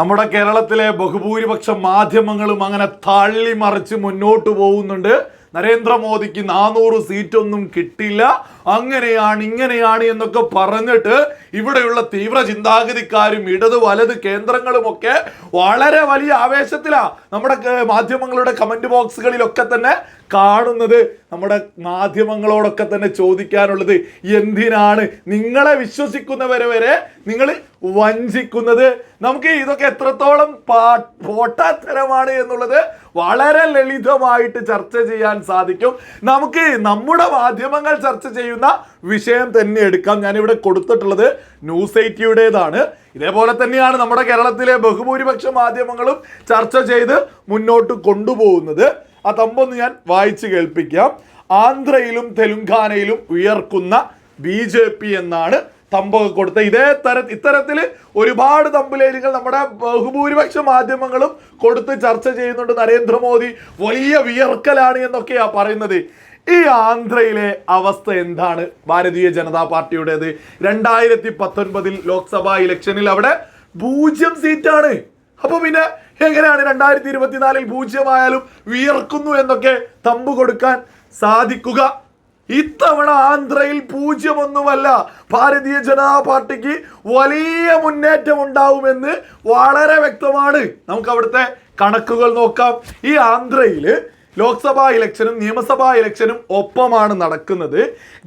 നമ്മുടെ കേരളത്തിലെ ബഹുഭൂരിപക്ഷം മാധ്യമങ്ങളും അങ്ങനെ തള്ളി മറിച്ച് മുന്നോട്ട് പോകുന്നുണ്ട്. നരേന്ദ്രമോദിക്ക് നാനൂറ് സീറ്റൊന്നും കിട്ടില്ല. അങ്ങനെയാണ് ഇങ്ങനെയാണ് എന്നൊക്കെ പറഞ്ഞിട്ട് ഇവിടെയുള്ള തീവ്ര ചിന്താഗതിക്കാരും ഇടത് വലത് കേന്ദ്രങ്ങളുമൊക്കെ വളരെ വലിയ ആവേശത്തിലാ. നമ്മുടെ മാധ്യമങ്ങളുടെ കമന്റ് ബോക്സുകളിലൊക്കെ തന്നെ കാണുന്നത് നമ്മുടെ മാധ്യമങ്ങളോടൊക്കെ തന്നെ ചോദിക്കാനുള്ളത് എന്തിനാണ് നിങ്ങളെ വിശ്വസിക്കുന്നവരെ വരെ നിങ്ങൾ വഞ്ചിക്കുന്നത്? നമുക്ക് ഇതൊക്കെ എത്രത്തോളം പാ- പോട്ടാത്തരമാണ് എന്നുള്ളത് വളരെ ലളിതമായിട്ട് ചർച്ച ചെയ്യാൻ സാധിക്കും. നമുക്ക് നമ്മുടെ മാധ്യമങ്ങൾ ചർച്ച ചെയ്യുന്ന വിഷയം തന്നെ എടുക്കാം. ഞാനിവിടെ കൊടുത്തിട്ടുള്ളത് ന്യൂസ് എയ്റ്റിയുടേതാണ് ഇതേപോലെ തന്നെയാണ് നമ്മുടെ കേരളത്തിലെ ബഹുഭൂരിപക്ഷ മാധ്യമങ്ങളും ചർച്ച ചെയ്ത് മുന്നോട്ട് കൊണ്ടുപോകുന്നത്. ആ തമ്പൊന്ന് ഞാൻ വായിച്ചു കേൾപ്പിക്കാം. ആന്ധ്രയിലും തെലുങ്കാനയിലും ഉയർക്കുന്ന ബി ജെ പി എന്നാണ് തമ്പൊക്കെ കൊടുത്ത ഇതേ തര ഇത്തരത്തിൽ ഒരുപാട് തമ്പുലേലുകൾ നമ്മുടെ ബഹുഭൂരിപക്ഷ മാധ്യമങ്ങളും കൊടുത്ത് ചർച്ച ചെയ്യുന്നുണ്ട്. നരേന്ദ്രമോദി വലിയ വിയർക്കലാണ് എന്നൊക്കെയാ പറയുന്നത്. ഈ ആന്ധ്രയിലെ അവസ്ഥ എന്താണ്? ഭാരതീയ ജനതാ പാർട്ടിയുടേത്. രണ്ടായിരത്തി പത്തൊൻപതിൽ ലോക്സഭാ ഇലക്ഷനിൽ അവിടെ പൂജ്യം സീറ്റാണ്. അപ്പൊ പിന്നെ എങ്ങനെയാണ് രണ്ടായിരത്തി ഇരുപത്തിനാലിൽ പൂജ്യമായാലും വിയർക്കുന്നു എന്നൊക്കെ തമ്പ് കൊടുക്കാൻ സാധിക്കുക? ഇത്തവണ ആന്ധ്രയിൽ പൂജ്യമൊന്നുമല്ല. ഭാരതീയ ജനതാ പാർട്ടിക്ക് വലിയ മുന്നേറ്റം ഉണ്ടാവുമെന്ന് വളരെ വ്യക്തമാണ്. നമുക്ക് അവിടുത്തെ കണക്കുകൾ നോക്കാം. ഈ ആന്ധ്രയിൽ ലോക്സഭാ ഇലക്ഷനും നിയമസഭാ ഇലക്ഷനും ഒപ്പമാണ് നടക്കുന്നത്.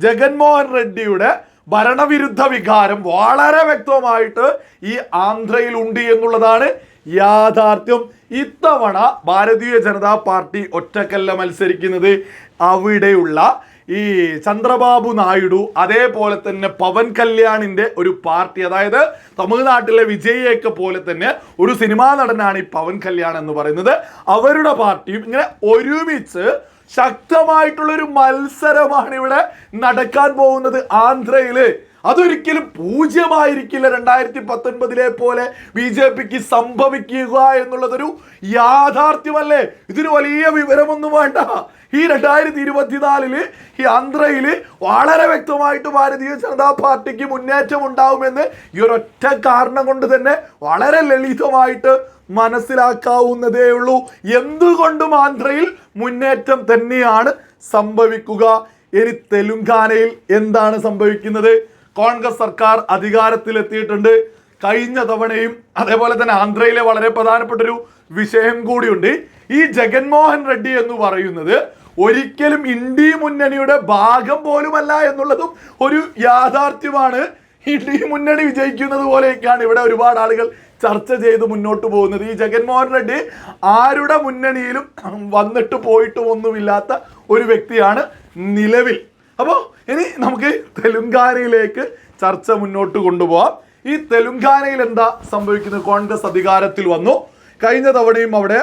ജഗൻമോഹൻ റെഡ്ഡിയുടെ ഭരണവിരുദ്ധ വികാരം വളരെ വ്യക്തമായിട്ട് ഈ ആന്ധ്രയിൽ ഉണ്ട് എന്നുള്ളതാണ് യാഥാർത്ഥ്യം. ഇത്തവണ ഭാരതീയ ജനതാ പാർട്ടി ഒറ്റക്കല്ല മത്സരിക്കുന്നത് അവിടെയുള്ള ഈ ചന്ദ്രബാബു നായിഡു അതേപോലെ തന്നെ പവൻ കല്യാണിന്റെ ഒരു പാർട്ടി അതായത് തമിഴ്നാട്ടിലെ വിജയിയൊക്കെ പോലെ തന്നെ ഒരു സിനിമാ നടനാണ് ഈ പവൻ കല്യാൺ എന്ന് പറയുന്നത്. അവരുടെ പാർട്ടിയും ഇങ്ങനെ ഒരുമിച്ച് ശക്തമായിട്ടുള്ളൊരു മത്സരമാണ് ഇവിടെ നടക്കാൻ പോകുന്നത് ആന്ധ്രയിൽ. അതൊരിക്കലും പൂജ്യമായിരിക്കില്ല രണ്ടായിരത്തി പത്തൊൻപതിലെ പോലെ ബി ജെ പിക്ക് സംഭവിക്കുക എന്നുള്ളതൊരു യാഥാർത്ഥ്യമല്ലേ? ഇതിന് വലിയ വിവരമൊന്നും വേണ്ട. ഈ രണ്ടായിരത്തി ഇരുപത്തിനാലിൽ ഈ ആന്ധ്രയിൽ വളരെ വ്യക്തമായിട്ട് ഭാരതീയ ജനതാ പാർട്ടിക്ക് മുന്നേറ്റം ഉണ്ടാവുമെന്ന് ഈ ഒരൊറ്റ കാരണം കൊണ്ട് തന്നെ വളരെ ലളിതമായിട്ട് മനസ്സിലാക്കാവുന്നതേ ഉള്ളൂ. എന്തുകൊണ്ടും ആന്ധ്രയിൽ മുന്നേറ്റം തന്നെയാണ് സംഭവിക്കുക. ഇനി തെലുങ്കാനയിൽ എന്താണ് സംഭവിക്കുന്നത്? കോൺഗ്രസ് സർക്കാർ അധികാരത്തിലെത്തിയിട്ടുണ്ട്. കഴിഞ്ഞ തവണയും അതേപോലെ തന്നെ ആന്ധ്രയിലെ വളരെ പ്രധാനപ്പെട്ട ഒരു വിഷയം കൂടിയുണ്ട്. ഈ ജഗൻമോഹൻ റെഡ്ഡി എന്ന് പറയുന്നത് ഒരിക്കലും ഇന്ത്യ മുന്നണിയുടെ ഭാഗം പോലുമല്ല എന്നുള്ളതും ഒരു യാഥാർത്ഥ്യമാണ്. ഇന്ത്യ മുന്നണി വിജയിക്കുന്നത് പോലെയൊക്കെയാണ് ഇവിടെ ഒരുപാട് ആളുകൾ ചർച്ച ചെയ്ത് മുന്നോട്ട് പോകുന്നത്. ഈ ജഗൻമോഹൻ റെഡ്ഡി ആരുടെ മുന്നണിയിലും വന്നിട്ട് പോയിട്ടും ഒന്നുമില്ലാത്ത ഒരു വ്യക്തിയാണ് നിലവിൽ. അപ്പോൾ ഇനി നമുക്ക് തെലുങ്കാനയിലേക്ക് ചർച്ച മുന്നോട്ട് കൊണ്ടുപോകാം ഈ തെലുങ്കാനയിൽ എന്താ സംഭവിക്കുന്നത്? കോൺഗ്രസ് അധികാരത്തിൽ വന്നു. കഴിഞ്ഞ തവണയും അവിടെ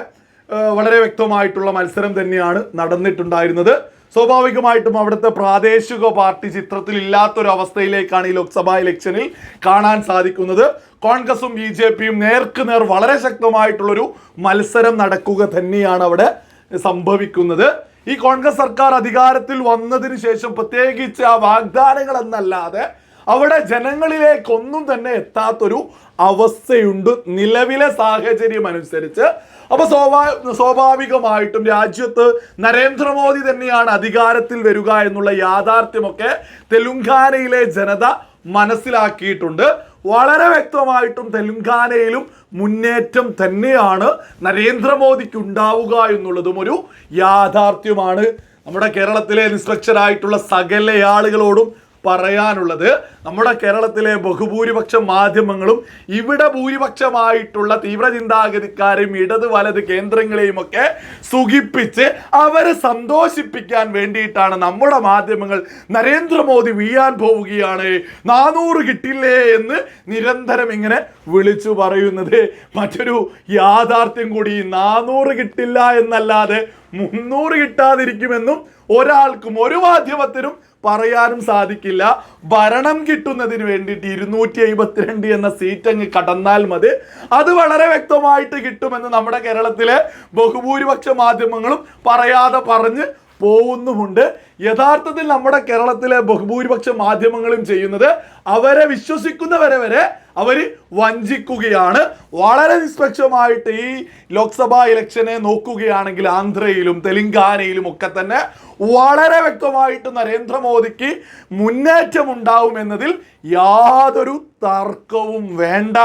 വളരെ വ്യക്തമായിട്ടുള്ള മത്സരം തന്നെയാണ് നടന്നിട്ടുണ്ടായിരുന്നത്. സ്വാഭാവികമായിട്ടും അവിടുത്തെ പ്രാദേശിക പാർട്ടി ചിത്രത്തിൽ ഇല്ലാത്തൊരവസ്ഥയിലേക്കാണ് ഈ ലോക്സഭാ ഇലക്ഷനിൽ കാണാൻ സാധിക്കുന്നത്. കോൺഗ്രസും ബി ജെ പിയും നേർക്ക് നേർ വളരെ ശക്തമായിട്ടുള്ളൊരു മത്സരം നടക്കുക തന്നെയാണ് അവിടെ സംഭവിക്കുന്നത്. ഈ കോൺഗ്രസ് സർക്കാർ അധികാരത്തിൽ വന്നതിന് ശേഷം പ്രത്യേകിച്ച് ആ വാഗ്ദാനങ്ങൾ എന്നല്ലാതെ അവിടെ ജനങ്ങളിലേക്കൊന്നും തന്നെ എത്താത്തൊരു അവസ്ഥയുണ്ട് നിലവിലെ സാഹചര്യം അനുസരിച്ച്. അപ്പൊ സ്വാഭാ സ്വാഭാവികമായിട്ടും രാജ്യത്ത് നരേന്ദ്രമോദി തന്നെയാണ് അധികാരത്തിൽ വരിക എന്നുള്ള യാഥാർത്ഥ്യമൊക്കെ തെലുങ്കാനയിലെ ജനത മനസ്സിലാക്കിയിട്ടുണ്ട്. വളരെ വ്യക്തമായിട്ടും തെലുങ്കാനയിലും മുന്നേറ്റം തന്നെയാണ് നരേന്ദ്രമോദിക്ക് ഉണ്ടാവുക എന്നുള്ളതും ഒരു യാഥാർത്ഥ്യമാണ്. നമ്മുടെ കേരളത്തിലെ നിഷ്പക്ഷരായിട്ടുള്ള സകല ആളുകളോടും പറയാനുള്ളത് നമ്മുടെ കേരളത്തിലെ ബഹുഭൂരിപക്ഷ മാധ്യമങ്ങളും ഇവിടെ ഭൂരിപക്ഷമായിട്ടുള്ള തീവ്ര ചിന്താഗതിക്കാരെയും ഇടത് വലത് കേന്ദ്രങ്ങളെയും ഒക്കെ സുഖിപ്പിച്ച് അവരെ സന്തോഷിപ്പിക്കാൻ വേണ്ടിയിട്ടാണ് നമ്മുടെ മാധ്യമങ്ങൾ നരേന്ദ്രമോദി വീഴാൻ പോവുകയാണ്. നാനൂറ് കിട്ടില്ലേ എന്ന് നിരന്തരം ഇങ്ങനെ വിളിച്ചു പറയുന്നത്. മറ്റൊരു യാഥാർത്ഥ്യം കൂടി നാനൂറ് കിട്ടില്ല എന്നല്ലാതെ മുന്നൂറ് കിട്ടാതിരിക്കുമെന്നും ഒരാൾക്കും ഒരു മാധ്യമത്തിനും പറയാനും സാധിക്കില്ല. ഭരണം കിട്ടുന്നതിന് വേണ്ടിയിട്ട് ഇരുന്നൂറ്റി എഴുപത്തിരണ്ട് എന്ന സീറ്റ് അങ്ങ് കടന്നാൽ മതി. അത് വളരെ വ്യക്തമായിട്ട് കിട്ടുമെന്ന് നമ്മുടെ കേരളത്തിലെ ബഹുഭൂരിപക്ഷ മാധ്യമങ്ങളും പറയാതെ പറഞ്ഞ് പോകുന്നുമുണ്ട് യഥാർത്ഥത്തിൽ നമ്മുടെ കേരളത്തിലെ ബഹുഭൂരിപക്ഷ മാധ്യമങ്ങളും ചെയ്യുന്നത് അവരെ വിശ്വസിക്കുന്നവരെ വരെ അവർ വഞ്ചിക്കുകയാണ്. വളരെ നിഷ്പക്ഷമായിട്ട് ഈ ലോക്സഭാ ഇലക്ഷനെ നോക്കുകയാണെങ്കിൽ ആന്ധ്രയിലും തെലങ്കാനയിലും ഒക്കെ തന്നെ വളരെ വ്യക്തമായിട്ട് നരേന്ദ്രമോദിക്ക് മുന്നേറ്റം ഉണ്ടാവുമെന്നതിൽ യാതൊരു തർക്കവും വേണ്ട.